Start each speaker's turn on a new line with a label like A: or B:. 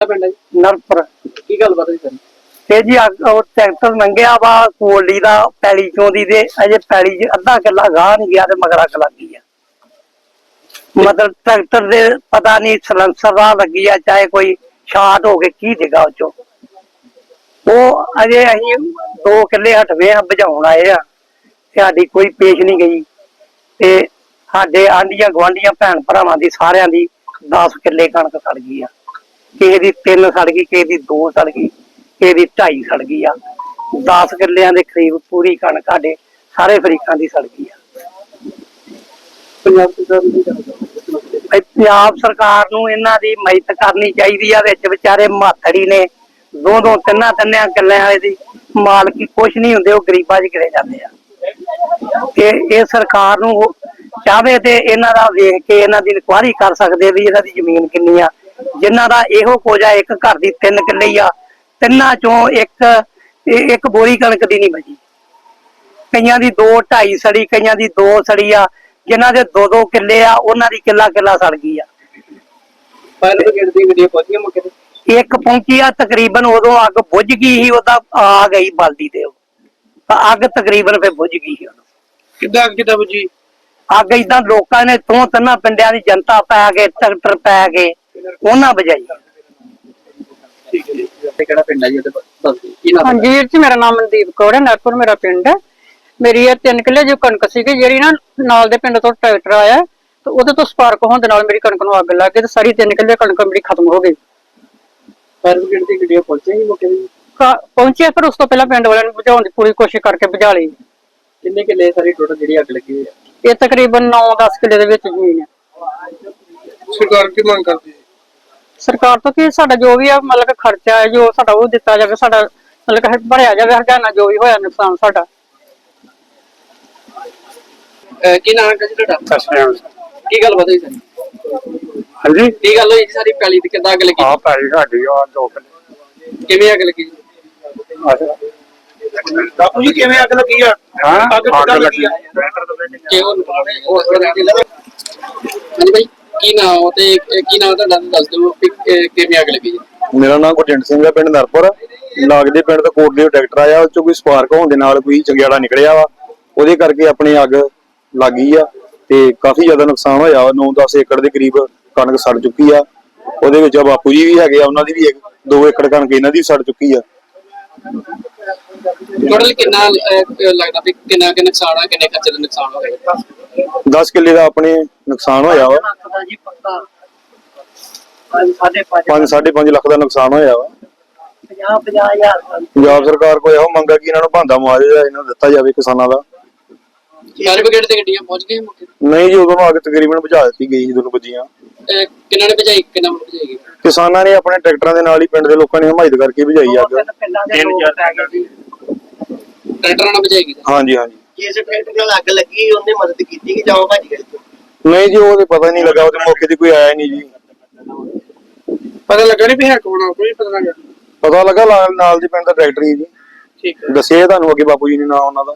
A: ਪਿੰਡ ਹੈ ਜੀ?
B: ਨਰਪੁਰ।
A: ਕੀ ਗੱਲ ਬਾਤ ਹੈ ਸਰ
B: ਤੇ ਜੀ ਅੱਗ- ਉਹ ਟਰੈਕਟਰ ਲੰਘਿਆ ਵਾ ਕੋਲੀ ਦਾ ਪੈਲੀ ਚੋਂ ਦੀ ਤੇ ਅਜੇ ਪੈਲੀ 'ਚ ਅੱਧਾ ਕਿੱਲਾ ਗਾਹ ਨਹੀਂ ਗਿਆ ਤੇ ਮਗਰ ਅੱਗ ਲੱਗੀ ਆ ਮਤਲਬ ਟਰੈਕਟਰ ਦੇ ਪਤਾ ਨਹੀਂ ਸਲੈਂਸਰ ਦਾ ਲੱਗੀ ਆ ਚਾਹੇ ਕੋਈ ਸ਼ਾਰਟ ਹੋ ਕੇ ਕੀ ਦਿਗਾ ਉਹ ਚੋਂ ਉਹ ਅਜੇ ਅਸੀਂ ਦੋ ਕਿੱਲੇ ਹਟਵੇਂ ਆ ਬੁਝਾਉਣ ਆਏ ਆ। ਤੇ ਸਾਡੀ ਕੋਈ ਪੇਸ਼ ਨਹੀਂ ਗਈ। ਤੇ ਸਾਡੇ ਆਂਡੀਆਂ ਗਵਾਂਡੀਆਂ ਭੈਣ ਭਰਾਵਾਂ ਦੀ ਸਾਰਿਆਂ ਦੀ 10 ਕਿੱਲੇ ਕਣਕ ਸੜ ਗਈ ਆ। ਕਿਸੇ ਦੀ 3 ਸੜ ਗਈ ਕਿਸੇ ਦੀ 2 ਸੜ ਗਈ ਕਿਸੇ ਦੀ 2.5 ਸੜ ਗਈ ਆ। 10 ਕਿੱਲਿਆਂ ਦੇ ਕਰੀਬ ਪੂਰੀ ਕਣਕ ਸਾਡੇ ਸਾਰੇ ਫਰੀਕਾਂ ਦੀ ਸੜ ਗਈ ਆ।
A: ਪੰਜਾਬ ਸਰਕਾਰ ਨੂੰ
B: ਇਹਨਾਂ ਦੀ ਮਦਦ ਕਰਨੀ ਚਾਹੀਦੀ ਆ ਵਿੱਚ ਵਿਚਾਰੇ ਮਾਥੜੀ ਨੇ। ਦੋ ਦੋ ਤਿੰਨਾਂ ਤਿੰਨਾਂ ਕਿੱਲਿਆਂ ਵਾਲੇ ਦੀ ਮਾਲਕੀ ਕੁਛ ਨਹੀਂ ਹੁੰਦੇ ਉਹ ਗਰੀਬਾਂ 'ਚ ਗਿਰੇ ਜਾਂਦੇ ਆ। ਤੇ ਇਹ ਸਰਕਾਰ ਨੂੰ ਚਾਹਵੇ ਤੇ ਇਹਨਾਂ ਦਾ ਵੇਖ ਕੇ ਇਹਨਾਂ ਦੀ ਇਨਕੁਆਰੀ ਕਰ ਸਕਦੇ ਵੀ ਇਹਨਾਂ ਦੀ ਜ਼ਮੀਨ ਕਿੰਨੀ ਆ। ਜਿਨ੍ਹਾਂ ਦਾ ਇਹੋ ਆ ਇੱਕ ਘਰ ਦੀ ਤਿੰਨ ਕਿੱਲੇ ਆ ਤਿੰਨਾਂ ਚੋਂ ਇੱਕ ਇੱਕ ਬੋਰੀ ਕਣਕ ਦੀ ਨਹੀਂ ਬਚੀ। ਕਈਆਂ ਦੀ 2 2.5 ਸੜੀ ਕਈਆਂ ਦੀ 2 ਸੜੀ ਆ ਜਿਨ੍ਹਾਂ ਦੇ 2 2 ਕਿੱਲੇ ਆ ਉਹਨਾਂ ਦੀ ਕਿੱਲਾ ਕਿੱਲਾ ਸੜ ਗਈ ਆ।
A: ਫਾਇਰ ਬ੍ਰਿਗੇਡ ਦੀ ਮੌਕੇ ਤੇ?
B: ਇੱਕ ਪਹੁੰਚੀ ਆ ਤਕਰੀਬਨ ਉਦੋਂ ਅੱਗ ਬੁਝ ਗਈ ਸੀ ਉਹਦਾ ਆ ਗਈ ਬਲਦੀ ਤੇ ਅੱਗ ਤਕਰੀਬਨ ਫੇ ਬੁਝ ਗਈ ਸੀ ਉਦੋਂ।
A: ਕਿੱਦਾਂ ਕਿੱਦਾਂ ਬੁਝੀ?
B: ਅੱਗ ਇਦਾਂ ਲੋਕਾਂ ਨੇ ਤੋਂ ਤਿੰਨਾਂ ਪਿੰਡਾਂ ਦੀ ਜਨਤਾ ਪੈ ਕੇ ਟਰੈਕਟਰ ਪੈ ਕੇ ਉਹਨਾਂ ਬਜਾਈ
A: ਠੀਕ ਹੈ ਜੀ ਤੇ ਕਿਹੜਾ ਪਿੰਡ ਹੈ ਜੀ ਉਹਦੇ ਦੱਸ ਦਿਓ ਕੀ ਨਾਮ ਹੈ?
C: ਹਾਂਜੀ ਵੀਰ ਜੀ ਮੇਰਾ ਨਾਮ ਮਨਦੀਪ ਕੌਰ ਹੈ ਨਰਪੁਰ ਮੇਰਾ ਪਿੰਡ ਹੈ। ਮੇਰੀ ਇਹ ਤਿੰਨ ਕਿੱਲੇ ਜੋ ਕਣਕ ਸੀਗੀ ਜਿਹੜੀ ਨਾ ਨਾਲ ਦੇ ਪਿੰਡ ਤੋਂ ਟਰੈਕਟਰ ਆਇਆ ਤੇ ਉਹਦੇ ਤੋਂ ਸਪਾਰਕ ਹੋਣ ਦੇ ਨਾਲ ਮੇਰੀ ਕਣਕ ਨੂੰ ਅੱਗ ਲੱਗ ਗਈ ਤੇ ਸਾਰੀ ਤਿੰਨ ਕਿੱਲੇ ਕਣਕ ਮੇਰੀ ਖਤਮ ਹੋ ਗਈ।
A: ਫਾਇਰ ਬ੍ਰਿਗੇਡ ਦੀ ਗੱਡੀਆਂ ਪਹੁੰਚੀਆਂ ਜੀ ਮੌਕੇ ਤੇ?
C: ਕਾ- ਪਹੁੰਚਿਆ ਪਰ ਉਸ ਤੋਂ ਪਹਿਲਾਂ ਪਿੰਡ ਵਾਲਿਆਂ ਨੂੰ ਬੁਝਾਉਣ ਦੀ ਪੂਰੀ ਕੋਸ਼ਿਸ਼ ਕਰਕੇ ਬੁਝਾ ਲਈ।
A: ਕਿੰਨੇ ਕਿੱਲੇ ਸਾਰੀ ਟੋਟਲ ਜਿਹੜੀ ਅੱਗ ਲੱਗੀ ਹੋਈ ਹੈ?
C: ਇਹ ਤਕਰੀਬਨ 9-10 ਕਿੱਲੇ ਦੇ ਵਿੱਚ ਜ਼ਮੀਨ ਹੈ।
A: ਸਰਕਾਰ ਕੀ ਮੰਗ ਕਰਦੀ ਹੈ?
C: ਸਰਕਾਰ ਤੋਂ ਕਿ ਸਾਡਾ ਜੋ ਵੀ ਆ ਮਤਲਬ ਕਿ ਖਰਚਾ ਹੈ ਜੋ ਸਾਡਾ ਉਹ ਦਿੱਤਾ ਜਾਵੇ ਸਾਡਾ ਮਤਲਬ ਕਿ ਭਰਿਆ ਜਾਵੇ ਹਰਜਾਨਾ ਜੋ ਵੀ ਹੋਇਆ ਨੁਕਸਾਨ ਸਾਡਾ।
A: ਕੀ ਨਾਮ ਹੈ ਜੀ ਤੁਹਾਡਾ?
D: ਸਸਰਿਆਂ
A: ਕੀ ਗੱਲ ਬਾਤ ਹੈ ਸਰ
D: ਹਾਂਜੀ?
A: ਕੀ ਗੱਲ ਹੋਈ ਜੀ ਸਾਰੀ ਪੈਲੀ ਤੇ ਕਿੱਦਾਂ ਅੱਗ ਲੱਗੀ?
D: ਆ ਪੈਰੀ ਸਾਡੀ ਆ ਦੋ ਕਿੱਲੇ
A: ਕਿਵੇਂ ਅੱਗ ਲੱਗੀ? ਬਾਪੂ ਜੀ ਕਿਵੇਂ ਅੱਗ ਲੱਗੀ ਆ?
D: ਹਾਂ
A: ਅੱਗ ਕਿੱਦਾਂ ਲੱਗੀ ਆ?
D: ਕਿਉਂ?
A: ਭਾਈ ਕੀ ਨਾਮ ਤੇ ਕੀ ਨਾਮ ਤੁਹਾਡਾ? ਦੱਸ ਦਿਓ ਕਿਵੇਂ ਅੱਗ ਲੱਗੀ
E: ਮੇਰਾ ਨਾਮ ਗੁਰਜੰਟ ਸਿੰਘ ਹੈ ਪਿੰਡ ਨਰਪੁਰ। ਲਾਗਦੇ ਪਿੰਡ ਤੋਂ ਕੋਟਲੀ ਟਰੈਕਟਰ ਆਇਆ, ਉਹ ਚੋਂ ਕੋਈ ਸਪਾਰਕ ਹੋਣ ਦੇ ਨਾਲ ਕੋਈ ਚੰਗਿਆੜਾ ਨਿਕਲਿਆ ਵਾ। ਉਹਦੇ ਕਰਕੇ ਆਪਣੀ ਅੱਗ ਲੱਗੀ ਆ, ਤੇ ਕਾਫੀ ਜ਼ਿਆਦਾ ਨੁਕਸਾਨ ਹੋਇਆ ਵਾ। 9-10 ਏਕੜ ਦੇ ਕਰੀਬ ਕਣਕ ਸੜ ਚੁੱਕੀ ਆ। ਉਹਦੇ ਵਿੱਚ ਬਾਪੂ ਜੀ ਵੀ ਹੈਗੇ ਆ, ਉਹਨਾਂ ਦੀ ਵੀ 2 ਏਕੜ ਕਣਕ ਇਹਨਾਂ ਦੀ ਸੜ ਚੁੱਕੀ ਆ।
A: ਟੋਟਲ ਕਿੰਨਾ ਅਹ, ਲੱਗਦਾ ਵੀ ਕਿੰਨਾ ਕਿ ਨੁਕਸਾਨ ਆ ਕਿੰਨੇ ਖਰਚੇ ਦਾ ਨੁਕਸਾਨ ਹੋ ਗਿਆ
E: 10 ਕਿੱਲੇ ਦਾ ਆਪਣੇ ਨੁਕਸਾਨ ਹੋਇਆ ਵਾ।
B: ਦਾ ਜੀ ਪੱਕਾ ਸਾਡੇ
E: 5 5.5 ਲੱਖ ਦਾ ਨੁਕਸਾਨ ਹੋਇਆ ਵਾ।
B: 50 50 ਹਜ਼ਾਰ ਦਾ
E: ਪੰਜਾਬ ਸਰਕਾਰ ਕੋਈ ਇਹੋ ਮੰਗਾ ਕਿ ਇਹਨਾਂ ਨੂੰ ਭਾਂਦਾ ਮੁਆਵਜ਼ਾ ਇਹਨਾਂ ਨੂੰ ਦਿੱਤਾ ਜਾਵੇ ਕਿਸਾਨਾਂ ਦਾ।
A: ਫਾਇਰ ਬ੍ਰਿਗੇਡ ਦੀ ਗੱਡੀਆਂ ਪਹੁੰਚ ਗਈਆਂ ਮੌਕੇ ਤੇ?
E: ਨਹੀਂ ਜੀ ਉਦੋਂ ਨੂੰ ਤਕਰੀਬਨ ਬੁਝਾ ਦਿੱਤੀ ਗਈ ਸੀ ਦੋਨੋਂ
A: ਅਹ, ਕਿੰਨਾਂ ਨੇ ਭਜਾਈ ਕਿੰਨਾ ਭਜਾਈ ਗਈ?
E: ਕਿਸਾਨਾਂ ਨੇ ਆਪਣੇ ਟਰੈਕਟਰਾਂ ਦੇ ਨਾਲ ਹੀ ਪਿੰਡ ਦੇ ਲੋਕਾਂ ਨੇ ਹਮਾਇਤ ਕਰਕੇ ਭਜਾਈ ਅੱਗ
B: ਪਿੰਡਾਂ ਗਏ ਸੀ
A: ਟਰੈਕਟਰਾਂ ਨਾਲ ਭਜਾਈ ਗਈ?
E: ਹਾਂਜੀ ਹਾਂਜੀ।
F: ਜਿਸ ਟਰੈਕਟਰ ਨਾਲ ਅੱਗ ਲੱਗੀ ਉਹਨੇ ਮਦਦ ਕੀਤੀ ਕਿ ਜਾਓ ਭੱਜ ਗਏ
E: ਨਹੀਂ ਜੀ ਉਹਦੇ ਪਤਾ ਨਹੀਂ ਲੱਗਾ ਉਹਦੇ ਮੌਕੇ ਤੇ ਕੋਈ ਆਇਆ ਨਹੀਂ ਜੀ।
A: ਪਤਾ ਲੱਗਾ ਨਹੀਂ ਵੀ ਹੈ ਕੌਣ ਕੋਈ ਪਤਾ ਲੱਗਾ?
E: ਪਤਾ ਲੱਗਾ ਨਾਲ ਨਾਲ ਦੇ ਪਿੰਡ ਦਾ ਟਰੈਕਟਰ ਹੀ ਜੀ।
A: ਠੀਕ ਹੈ।
E: ਦੱਸਿਆ ਤੁਹਾਨੂੰ ਅੱਗੇ ਬਾਪੂ ਜੀ ਨੇ ਨਾਂ ਉਹਨਾਂ ਦਾ।